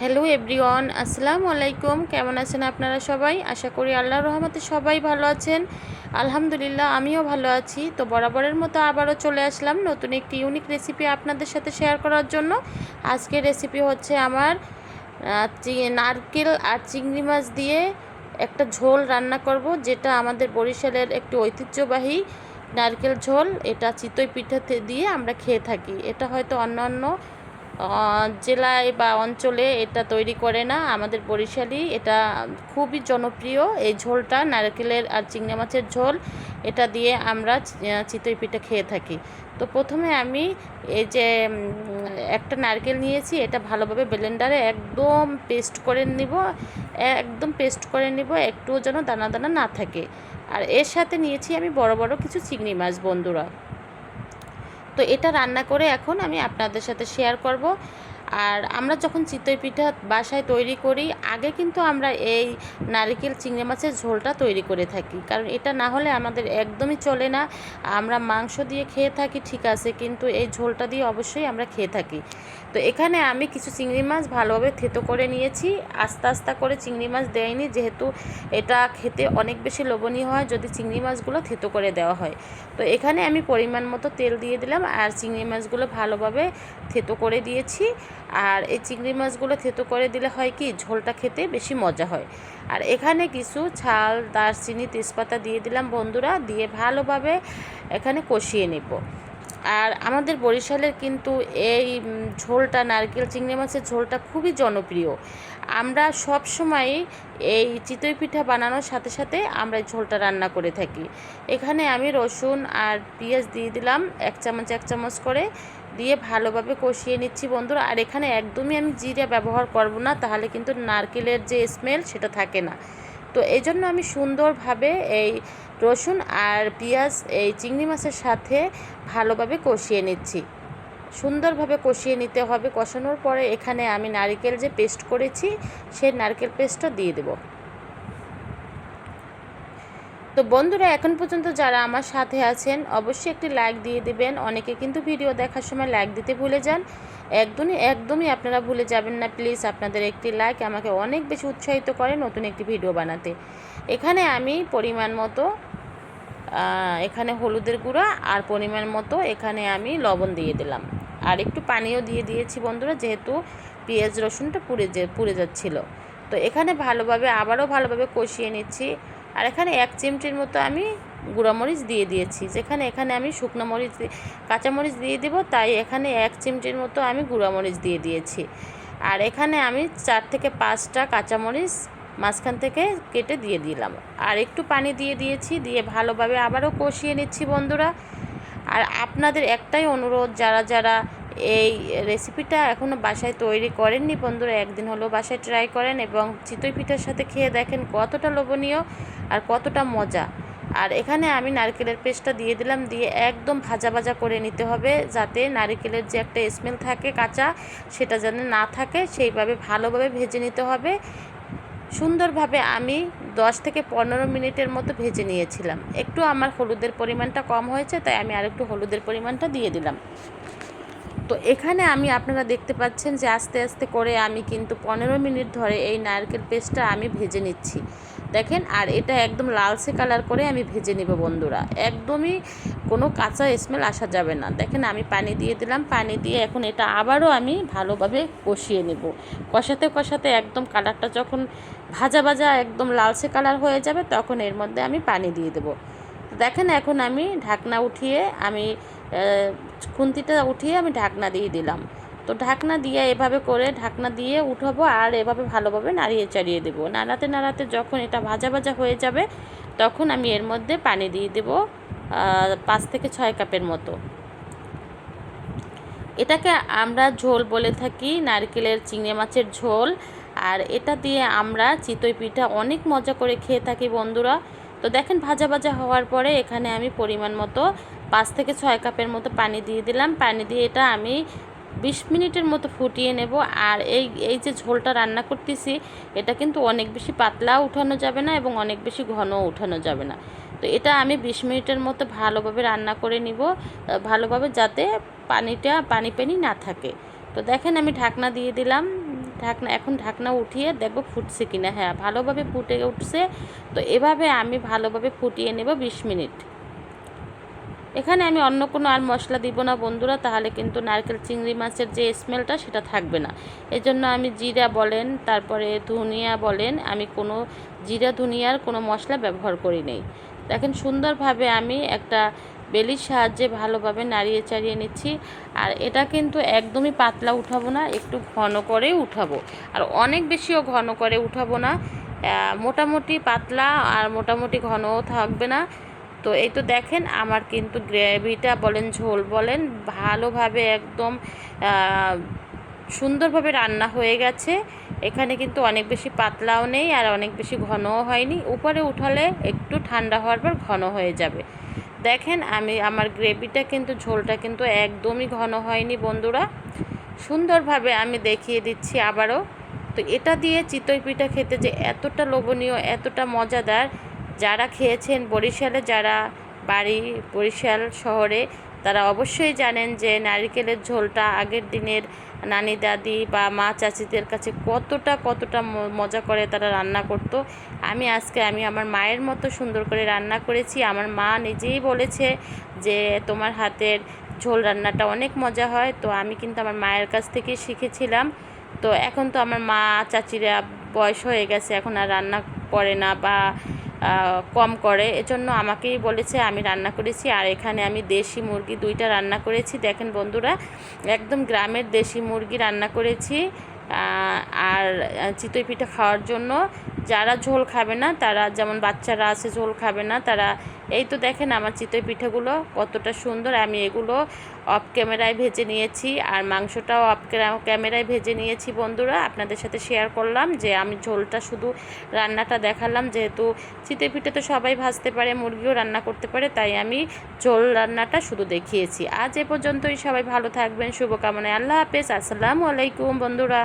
Hello everyone আসসালামু আলাইকুম। কেমন আছেন আপনারা সবাই? আশা করি আল্লাহর রহমতে সবাই ভালো আছেন। আলহামদুলিল্লাহ আমিও ভালো আছি। তো বরাবরের মতো আবারও চলে আসলাম নতুন একটি ইউনিক রেসিপি আপনাদের সাথে শেয়ার করার জন্য। আজকের রেসিপি হচ্ছে আমার নারকেল আর চিংড়ি মাছ দিয়ে একটা ঝোল রান্না করব যেটা আমাদের বরিশালের একটি ঐতিহ্যবাহী নারকেল ঝোল। এটা চিতই পিঠাতে দিয়ে আমরা খেয়ে থাকি। এটা হয়তো অন্যান্য আহ, জেলায় বা অঞ্চলে এটা তৈরি করে না। আমাদের বরিশালই এটা খুবই জনপ্রিয়। এই ঝোলটা নারকেলের আর চিংড়ি মাছের ঝোল, এটা দিয়ে আমরা চিতই পিঠা খেয়ে থাকি। তো প্রথমে আমি এই যে একটা নারকেল নিয়েছি, এটা ভালোভাবে ব্লেন্ডারে একদম পেস্ট করে নিব। একদম পেস্ট করে নিব, একটুও যেন দানা দানা না থাকে। আর এর সাথে নিয়েছি আমি বড় বড় কিছু চিংড়ি মাছ, বন্ধুরা। তো এটা রান্না করে এখন আমি আপনাদের সাথে শেয়ার করব। আর আমরা যখন চিতই পিঠা বাসায় তৈরি করি, আগে কিন্তু আমরা এই নারকেল চিংড়ি মাছের ঝোলটা তৈরি করে থাকি। কারণ এটা না হলে আমাদের একদমই চলে না। আমরা মাংস দিয়ে খেয়ে থাকি, ঠিক আছে, কিন্তু এই ঝোলটা দিয়ে অবশ্যই আমরা খেয়ে থাকি। তো এখানে আমি কিছু চিংড়ি মাছ ভালোভাবে থেতো করে নিয়েছি। আস্তে আস্তে করে চিংড়ি মাছ দেয়নি, যেহেতু এটা খেতে অনেক বেশি লোভনীয় হয় যদি চিংড়ি মাছগুলো থেতো করে দেওয়া হয়। তো এখানে আমি পরিমাণ মতো তেল দিয়ে দিলাম আর চিংড়ি মাছগুলো ভালোভাবে থেতো করে দিয়েছি। আর এই চিংড়ি মাছগুলো থেতো করে দিলে হয় কি, ঝোলটা খেতে বেশি মজা হয়। আর এখানে কিছু ছাল, দারচিনি, তেজপাতা দিয়ে দিলাম বন্ধুরা, দিয়ে ভালোভাবে এখানে কষিয়ে নেব। আর আমাদের বরিশালের কিন্তু এই ঝোলটা, নারকেল চিংড়ি মাছের ঝোলটা খুবই জনপ্রিয়। আমরা সব সময় এই চিতই পিঠা বানানোর সাথে সাথে আমরা এই ঝোলটা রান্না করে থাকি। এখানে আমি রসুন আর পেঁয়াজ দিয়ে দিলাম, এক চামচ এক চামচ করে। দিয়ে ভালোভাবে কষিয়ে নিচ্ছি বন্ধুরা। আর এখানে একদমই আমি জিরা ব্যবহার করব না, তাহলে কিন্তু নারকেলের যে স্মেল সেটা থাকে না। তো এই জন্য আমি সুন্দরভাবে এই রসুন আর পেঁয়াজ, এই চিংড়ি মাছের সাথে ভালোভাবে কষিয়ে নিচ্ছি। সুন্দরভাবে কষিয়ে নিতে হবে। কষানোর পরে এখানে আমি নারকেল যে পেস্ট করেছি সেই নারকেল পেস্টটা দিয়ে দেবো। তো বন্ধুরা, এখন পর্যন্ত যারা আমার সাথে আছেন, অবশ্যই একটি লাইক দিয়ে দেবেন। অনেকে কিন্তু ভিডিও দেখার সময় লাইক দিতে ভুলে যান। একদমই একদমই আপনারা ভুলে যাবেন না। প্লিজ আপনাদের একটি লাইক আমাকে অনেক বেশি উৎসাহিত করে নতুন একটি ভিডিও বানাতে। এখানে আমি পরিমাণ মতো এখানে হলুদের গুঁড়া আর পরিমাণ মতো এখানে আমি লবণ দিয়ে দিলাম। আর একটু পানিও দিয়ে দিয়েছি বন্ধুরা, যেহেতু পেঁয়াজ রসুনটা পুড়ে যে, পুড়ে যাচ্ছিল। তো এখানে ভালোভাবে, আবারও ভালোভাবে কষিয়ে নিচ্ছি। আর এখানে এক চিমটির মতো আমি গুঁড়ামরিচ দিয়ে দিয়েছি, যেখানে এখানে আমি শুকনো মরিচ কাঁচামরিচ দিয়ে দিব, তাই এখানে এক চিমটির মতো আমি গুঁড়ামরিচ দিয়ে দিয়েছি। আর এখানে আমি চার থেকে পাঁচটা কাঁচামরিচ মাঝখান থেকে কেটে দিয়ে দিলাম। আর একটু পানি দিয়ে দিয়েছি, দিয়ে ভালোভাবে আবারও কষিয়ে নিচ্ছি বন্ধুরা। আর আপনাদের একটাই অনুরোধ, যারা যারা এই রেসিপিটা এখনও বাসায় তৈরি করেননি। বন্ধুরা, একদিন হলেও বাসায় ট্রাই করেন এবং চিতই পিঠার সাথে খেয়ে দেখেন কতটা লোভনীয় আর কতটা মজা। আর এখানে আমি নারকেলের পেস্টটা দিয়ে দিলাম, দিয়ে একদম ভাজা ভাজা করে নিতে হবে যাতে নারকেলের যে একটা স্মেল থাকে কাঁচা, সেটা যেন না থাকে, সেইভাবে ভালোভাবে ভেজে নিতে হবে। সুন্দরভাবে আমি দশ থেকে পনেরো মিনিটের মতো ভেজে নিয়েছিলাম। একটু আমার হলুদের পরিমাণটা কম হয়েছে, তাই আমি আরেকটু হলুদের পরিমাণটা দিয়ে দিলাম। তো এখানে আমি আপনারা দেখতে পাচ্ছেন যে আস্তে আস্তে করে আমি কিন্তু পনেরো মিনিট ধরে এই নারকেল পেস্টটা আমি ভেজে নিচ্ছি। দেখেন, আর এটা একদম লালসে কালার করে আমি ভেজে নেব বন্ধুরা। একদমই কোনো কাঁচা স্মেল আসা যাবে না। দেখেন, আমি পানি দিয়ে দিলাম। পানি দিয়ে এখন এটা আবারও আমি ভালোভাবে কষিয়ে নেব। কষাতে কষাতে একদম কালারটা যখন ভাজা ভাজা একদম লালসে কালার হয়ে যাবে, তখন এর মধ্যে আমি পানি দিয়ে দেবো। দেখেন, এখন আমি ঢাকনা উঠিয়ে আমি খুন্তিটা উঠিয়ে আমি ঢাকনা দিয়ে দিলাম। তো ঢাকনা দিয়ে এভাবে করে ঢাকনা দিয়ে উঠাবো আর এভাবে ভালোভাবে নাড়িয়ে চাড়িয়ে দেবো। নাড়াতে নাড়াতে যখন এটা ভাজা ভাজা হয়ে যাবে, তখন আমি এর মধ্যে পানি দিয়ে দেবো পাঁচ থেকে ছয় কাপের মতো। এটাকে আমরা ঝোল বলে থাকি, নারকেলের চিংড়ি মাছের ঝোল। আর এটা দিয়ে আমরা চিতই পিঠা অনেক মজা করে খেয়ে থাকি বন্ধুরা। তো দেখেন ভাজা ভাজা হওয়ার পরে এখানে আমি পরিমাণ মতো পাঁচ থেকে ছয় কাপের মতো পানি দিয়ে দিলাম। পানি দিয়ে এটা আমি বিশ মিনিটের মতো ফুটিয়ে নেব। আর এই এই যে ঝোলটা রান্না করতেছি, এটা কিন্তু অনেক বেশি পাতলাও উঠানো যাবে না এবং অনেক বেশি ঘনও উঠানো যাবে না। তো এটা আমি বিশ মিনিটের মতো ভালোভাবে রান্না করে নিব, ভালোভাবে যাতে পানিটা, পানি পানি না থাকে। তো দেখেন আমি ঢাকনা দিয়ে দিলাম। ঢাকনা, এখন ঢাকনা উঠিয়ে দেখব ফুটছে কিনা। হ্যাঁ ভালোভাবে ফুটে উঠছে। তো এভাবে আমি ভালোভাবে ফুটিয়ে নেব বিশ মিনিট। এখানে আমি অন্য কোনো আর মশলা দিব না বন্ধুরা, তাহলে কিন্তু নারকেল চিংড়ি মাছের যে স্মেলটা সেটা থাকবে না। এজন্য আমি জিরা বলেন, তারপরে ধনিয়া বলেন, আমি কোনো জিরা, ধনিয়ার কোনো মশলা ব্যবহার করি নেই। দেখেন সুন্দরভাবে আমি একটা বেলির সাহায্যে ভালোভাবে নাড়িয়ে চাড়িয়ে নিচ্ছি, আর এটা কিন্তু একদমই পাতলা উঠাবো না, একটু ঘন করে উঠাবো। আর অনেক বেশিও ঘন করে উঠাবো না মোটামুটি পাতলা আর মোটামুটি ঘনও থাকবে না। তো এই তো দেখেন আমার কিন্তু গ্রেভিটা বলেন ঝোল বলেন ভালোভাবে একদম সুন্দরভাবে রান্না হয়ে গেছে। এখানে কিন্তু অনেক বেশি পাতলাও নেই আর অনেক বেশি ঘনও হয়নি। উপরে উঠালে একটু ঠান্ডা হওয়ার পর ঘন হয়ে যাবে। দেখেন আমি, আমার গ্রেভিটা কিন্তু, ঝোলটা কিন্তু একদমই ঘন হয়নি বন্ধুরা। সুন্দরভাবে আমি দেখিয়ে দিচ্ছি আবারও। তো এটা দিয়ে চিতই পিঠা খেতে যে এতটা লোভনীয়, এতটা মজাদার যারা খেয়েছেন বরিশালে, যারা বাড়ি বরিশাল শহরে, তারা অবশ্যই জানেন যে নারিকেলের ঝোলটা আগের দিনের নানি দাদি বা মা চাচিদের কাছে কতটা কতটা মজা করে তারা রান্না করত। আমি আজকে, আমি আমার মায়ের মতো সুন্দর করে রান্না করেছি। আমার মা নিজেই বলেছে যে তোমার হাতের ঝোল রান্নাটা অনেক মজা হয়। তো আমি কিন্তু আমার মায়ের কাছ থেকেই শিখেছিলাম। তো এখন তো আমার মা, চাচিরা বয়স হয়ে গেছে, এখন আর রান্না করে না বা কম করে। এজন্য আমাকেই বলেছে, আমি রান্না করেছি। আর এখানে আমি দেশি মুরগি দুইটা রান্না করেছি। দেখেন বন্ধুরা, একদম গ্রামের দেশি মুরগি রান্না করেছি আর চিতই পিঠে খাওয়ার জন্য। যারা ঝোল খাবে না, তারা যেমন বাচ্চারা আছে ঝোল খাবে না, তারা এই তো দেখেন আমার চিতই পিঠেগুলো কতটা সুন্দর। আমি এগুলো অফ ক্যামেরায় ভেজে নিয়েছি আর মাংসটাও অফ ক্যামেরায় ভেজে নিয়েছি বন্ধুরা। আপনাদের সাথে শেয়ার করলাম যে আমি ঝোলটা শুধু রান্নাটা দেখালাম, যেহেতু চিতই পিঠে তো সবাই ভাজতে পারে, মুরগিও রান্না করতে পারে, তাই আমি ঝোল রান্নাটা শুধু দেখিয়েছি। আজ এ পর্যন্তই সবাই ভালো থাকবেন, শুভকামনায় আল্লাহ হাফেজ। আসসালামু আলাইকুম বন্ধুরা।